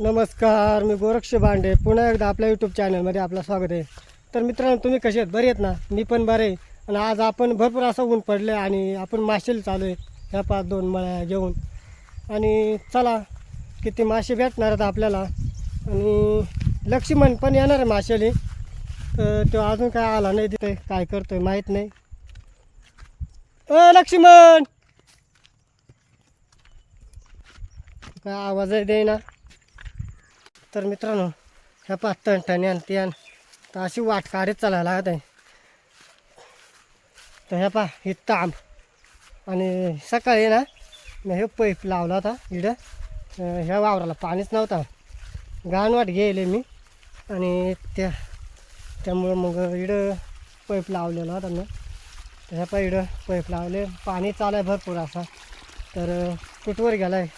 नमस्कार मी गोरक्ष भांडे. पुन्हा एकदा आपल्या यूट्यूब चॅनलमध्ये आपलं स्वागत आहे. तर मित्रांनो तुम्ही कसे आहेत? बरे आहेत ना? मी पण बरे आहे. आणि आज आपण भरपूर असं ऊन पडलं आहे आणि आपण मासेला चालू आहे. ह्या पाच दोन मळ्या घेऊन. आणि चला किती मासे भेटणार आहेत आपल्याला? आणि लक्ष्मण पण येणार आहे मासेली तर तो अजून काय आला नाही तिथे. काय करतो आहे माहीत नाही. अ लक्ष्मण! काय आवाज देईना. तर मित्रांनो ह्या पाच टणटणी आणि तर अशी वाट काढत चालायला लागत आहे. तर ह्या पा हे तांब. आणि सकाळी ना मी हे पैप लावला होता इडं ह्या वावराला पाणीच नव्हता. गाणवाट गेले मी. आणि त्या त्यामुळं मग इडं पैप लावलेला होता मी. तर ह्या पा इडं पैप लावले. पाणी चालू आहे भरपूर असा. तर कुठवर गेला आहे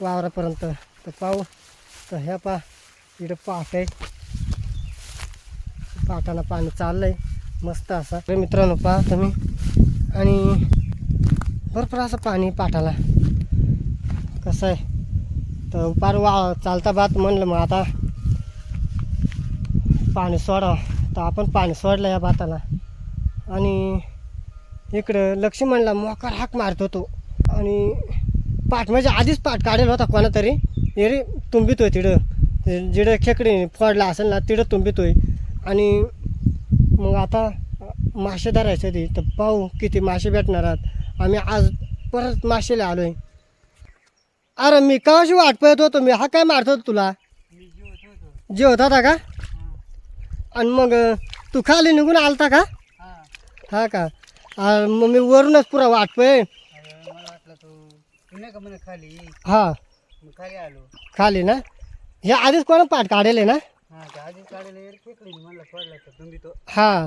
वावरापर्यंत? तर पाहू. तर ह्या पा इकडं पाट आहे. पाटाला पाणी चाललंय. मस्त असा. मित्रांनो पहा तुम्ही. आणि भरपूर असं पाणी पाटाला. कसं आहे? तर पार वा चालता बात म्हणलं मग आता पाणी सोडावं. तर आपण पाणी सोडलं या भाताला. आणि इकडं लक्ष्मणला मोकार हाक मारत होतो आणि पाठ म्हणजे आधीच पाठ काढेल होता कोणा तरी हे रे तिकडं जिडं खेकडी फोडला असेल ना तिडं तुंबितोय. आणि मग आता मासे धरायचे ते. तर पाहू किती मासे भेटणार आहात. आम्ही आज परत मासेला आलो आहे अरे मी कवाशी वाट पाहत होतो मी हा काय मारत होतो तुला? जेवत होता का? आणि मग तू खाली निघून आलता का? हा. का? मग मी वरूनच पुरा वाट पाय हा. मग खाली आलो. खाली ना? हे आधीच कोणा पाठ काढेल ना? हा त्या आधी काढले फेकली म्हणलं पडला तर तुम्ही तो हा.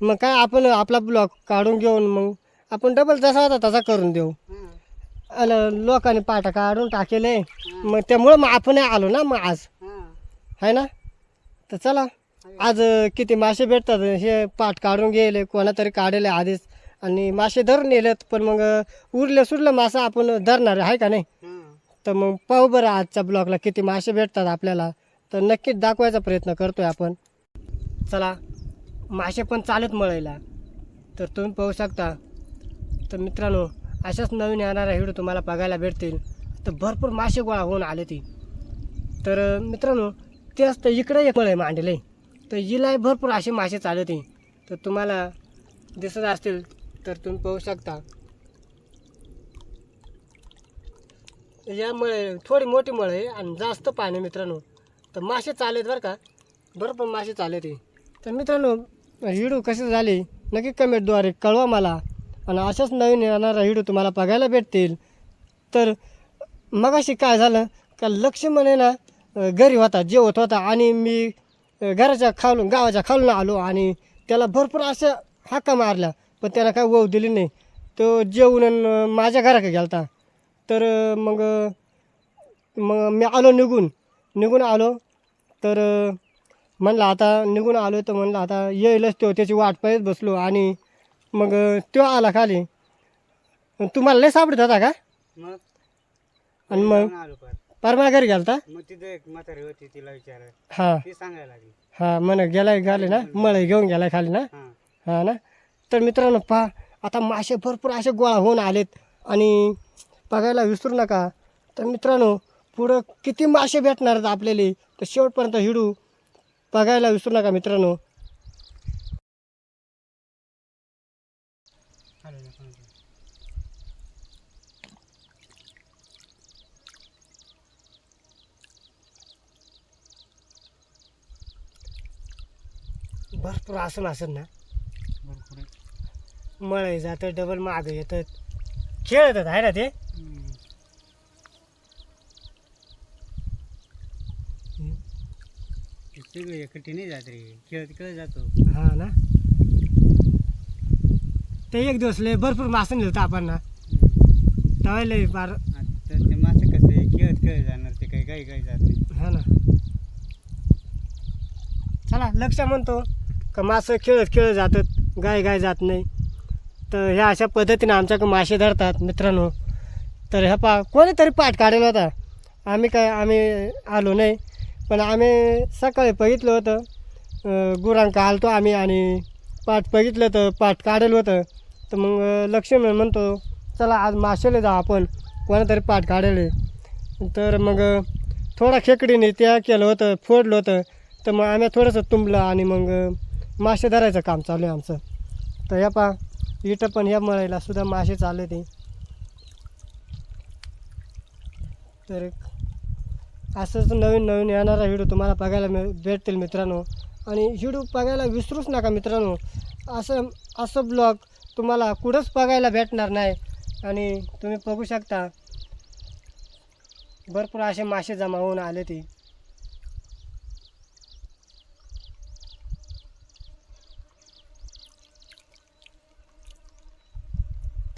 मग काय आपण आपला ब्लॉक काढून घेऊन मग आपण डबल जसा होता तसा करून देऊ. आणि लोकांनी पाटा काढून टाकेले मग त्यामुळं मग आपण आलो ना मग आज. आहे ना? तर चला आज किती मासे भेटतात हे पाठ काढून गेले कोणा तरी काढले आधीच. आणि मासे धरून नेलेत पण मग उरले सुरलं मासा आपण धरणार आहे का नाही? तर मग पाहू बरं आजच्या ब्लॉगला किती मासे भेटतात आपल्याला. तर नक्कीच दाखवायचा प्रयत्न करतोय आपण. चला मासे पण चालत मळायला. तर तुम्ही पाहू शकता. तर मित्रांनो अशाच नवीन येणाऱ्या व्हिडिओ तुम्हाला बघायला भेटतील. तर भरपूर मासे गोळा होऊन आले ती. तर मित्रांनो तेच तर इकडे एक मळ आहे मांडले. तर हिलाही भरपूर असे मासे चालते तर तुम्हाला दिसत असतील तर तुम्ही पाहू शकता. या मळे थोडी मोठी मळे आहे आणि जास्त पाणी मित्रांनो. तर मासे चालेत बरं का? भरपूर मासे चालेत आहे तर मित्रांनो व्हिडिओ कसे झाले? नक्की कमेंटद्वारे कळवा मला. आणि अशाच नवीन येणारा व्हिडिओ तुम्हाला बघायला भेटतील. तर मगाशी काय झालं? का लक्ष्मण आहे ना घरी होता जेवत होता आणि मी घराच्या खालून गावाच्या खालून आलो आणि त्याला भरपूर अशा हाका मारल्या. पण त्याला काय वव दिली नाही. तो जेवून माझ्या घराकडे गेलता. तर मग मग मी आलो निघून. निघून आलो. तर म्हणलं आता निघून आलो तर म्हणलं आता येईलच तो त्याची वाट पाहत बसलो आणि मग तो आला खाली. तुम्हाला लय सापडत होता का? मग? आणि मग? जाऊन आलो पार परमा घरी गेलता? मग तिथे एक म्हातारी होती तिला विचार हां. ती सांगायला लागली. हां म्हण गेलाय घाले ना? मळे घेऊन गेलाय खाली ना? हा. हां ना? तर मित्रांनो पहा आता मासे भरपूर असे गोळा होऊन आलेत आणि बघायला विसरू नका. तर मित्रांनो पुढं किती मासे भेटणार आहेत आपल्याला? तर शेवटपर्यंत हिडू. बघायला विसरू नका मित्रांनो. भरपूर असं असेल ना? भरपूर. मळे जातं डबल मागं येतात. खेळतात आहे ना ते हम्म. ते सगळे एकटी नाही जात रे. खेळत खेळत जातो. हा ना? ते एक दिवस लय भरपूर मासे नेलं आपण ना. तेव्हा लय फार आता ते मासे कसे खेळत खेळत जाणार ते काही काही काही जात नाही. हा ना. चला लक्ष म्हणतो का मासे खेळत खेळत जातात गाय गाय जात नाही. तर ह्या अशा पद्धतीने आमच्याकडे मासे धरतात मित्रांनो. तर ह्या पा कोणीतरी पाठ काढलेला होता. आम्ही काय आम्ही आलो नाही. पण आम्ही सकाळी बघितलं होतं गुरांक आलतो आम्ही आणि पाठ बघितलं तर पाठ काढेल होतं. तर मग लक्ष्मी म्हणतो चला आज माशेले जा आपण. कोणातरी पाठ काढेल तर मग थोडा खेकडीने त्या केलं होतं फोडलं होतं. तर मग आम्ही थोडंसं तुंबलं आणि मग मासे धरायचं काम चालू आहे आमचं. तर ह्या पा इथं पण ह्या मळायला सुद्धा मासे चालले ते तर असंच नवीन नवीन येणारा व्हिडिओ तुम्हाला बघायला मिळ भेटतील मित्रांनो. आणि व्हिडिओ बघायला विसरूच नका मित्रांनो. असं असं ब्लॉग तुम्हाला कुठंच बघायला भेटणार नाही. आणि तुम्ही बघू शकता. भरपूर असे मासे जमा होऊन आले ते.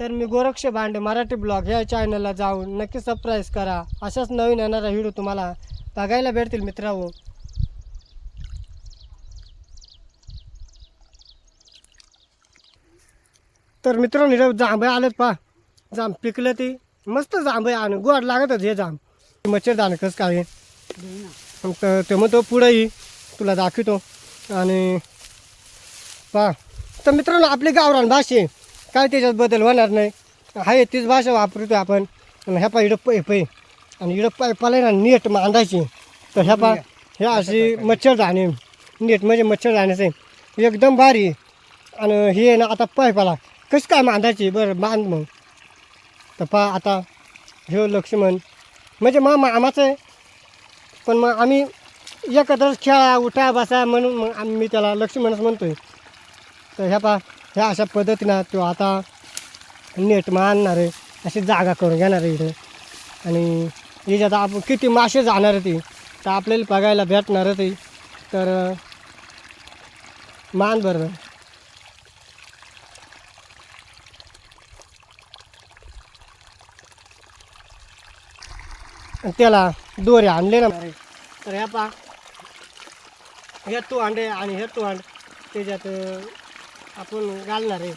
तर मी गोरक्ष भांडे मराठी ब्लॉग या चॅनलला जाऊन नक्की सबस्क्राईब करा. अशाच नवीन येणारा व्हिडिओ तुम्हाला बघायला भेटतील मित्रांनो. तर मित्रांनो इथं जांभळे आलेत पा जांब पिकलं ते. मस्त जांभळे आणि गोड लागतच हे जांब मच्छरदान कसं काय तर ते म्हणतो पुढं ये. तुला दाखवतो. आणि पा तर मित्रांनो आपली गावरान भाषे काय त्याच्यात बदल होणार नाही. आहे तीच भाषा वापरतो आपण. आणि ह्या पा इकडं पै पै आणि इकडं पाय पाला ना नेट मांडायची तर ह्या पा ह्या अशी मच्छरदाणे नेट म्हणजे मच्छरदाण्याचे एकदम भारी आणि हे ना आता पायपाला कसं काय बांधायची बरं बांध मग. तर पा आता हे लक्ष्मण. म्हणजे मग मामाचं आहे. पण मग आम्ही एकत्रच खेळा उठा बसा म्हणून मग आम्ही त्याला लक्ष्मणच म्हणतोय. तर ह्या पा ह्या अशा पद्धतीनं तो आता नेट आणणार आहे अशी जागा करून घेणार आहे इथं. आणि याच्यात आपण किती मासे जाणार आहे ती तर आपल्याला बघायला भेटणार आहे ती. तर मान बरं. त्याला दोरे आणले ना. तर ह्या पा हे तू अंडे आणि हे तू अंड त्याच्यात आपण घालणार आहे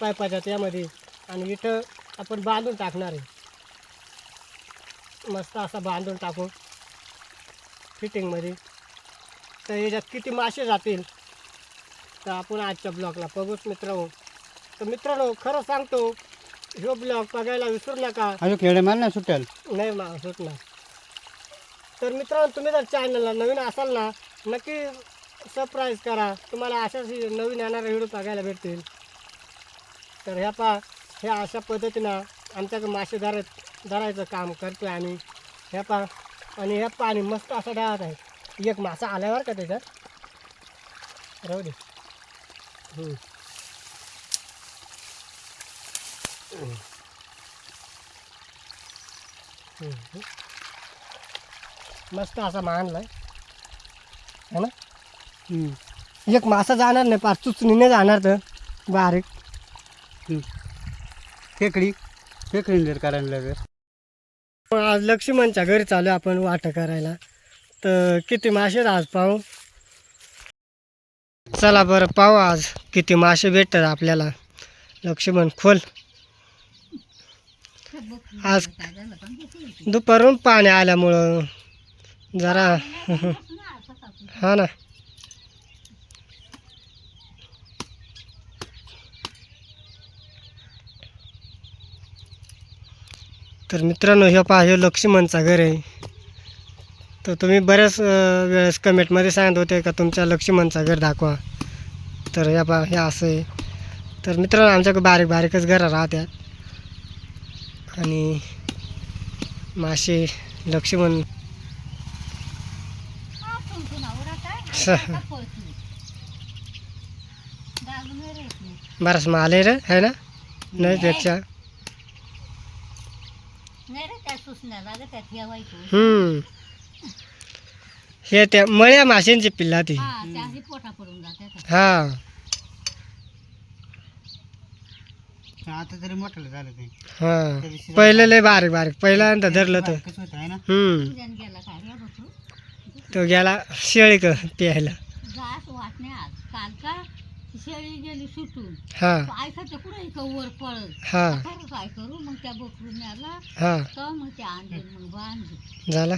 पायपाच्या त्यामध्ये आणि इथं आपण बांधून टाकणार आहे. मस्त असा बांधून टाकू फिटिंगमध्ये तर याच्यात किती मासे जातील तर आपण आजच्या ब्लॉगला बघूच मित्रांनो तर मित्रांनो खरं सांगतो ह्यो ब्लॉग बघायला विसरू नका. अजून खेळे मार ना सुटेल. नाही मा नाही तर मित्रांनो तुम्ही जर चॅनलला नवीन असाल ना नक्की सबस्क्राईब करा. तुम्हाला अशाच नवीन येणारे व्हिडिओ बघायला भेटतील. तर ह्या पा ह्या अशा पद्धतीनं आमच्याकडे मासे धर धरायचं काम करतो आहे आम्ही. ह्या पा आणि ह्या पाणी मस्त असं डाळत आहे. एक मासा आल्यावर का त्याच्यात? राहू दे. मस्त असा मानलाय. आहे ना? एक मासा जाणार नाही पाच चुचणीने जाणार तर. बारीक. खेकडी खेकडी जर करायला लागेल आज लक्ष्मणच्या घरी चालू आपण वाट करायला. तर किती मासे आज पाहू? चला बरं पाहू आज किती मासे भेटतात आपल्याला. लक्ष्मण खोल. आज दुपारून पाणी आल्यामुळं जरा हा ना. तर मित्रांनो हे पहा हे लक्ष्मणचा घर आहे. तर तुम्ही बऱ्याच वेळेस कमेंटमध्ये सांगत होते का तुमच्या लक्ष्मणचा घर दाखवा. तर या पा हे असं आहे. तर मित्रांनो आमच्याकडे बारीक बारीकच घरं राहतात आणि मासे लक्ष्मण. बराच माल आहे रे है ना? नाही पेक्षा नाही रे त्या सुसण्या लागत त्या ठेवायचो हम्म. हे त्या मळ्या माशांची पिल्ला ती हा त्याही पोटा पडून जाते हा. आता तरी मोठं झालं ते. हा. पहिलं लय बारीक बारीक पहिल्यांदा धरलं तर. कसं होतं आहे ना. हम्म. पूजन गेला काय रे बसू तो गेला शेळी क प्यायला. जास वाटणे आज. काल का? शेळी गेली सुटून. हा. तो ऐकायचं कुठे इथं वर पळत? हा. खरं काय करू? मग त्या बकरून आला. हा. तर मग ते आणले मग बांधले. झाला.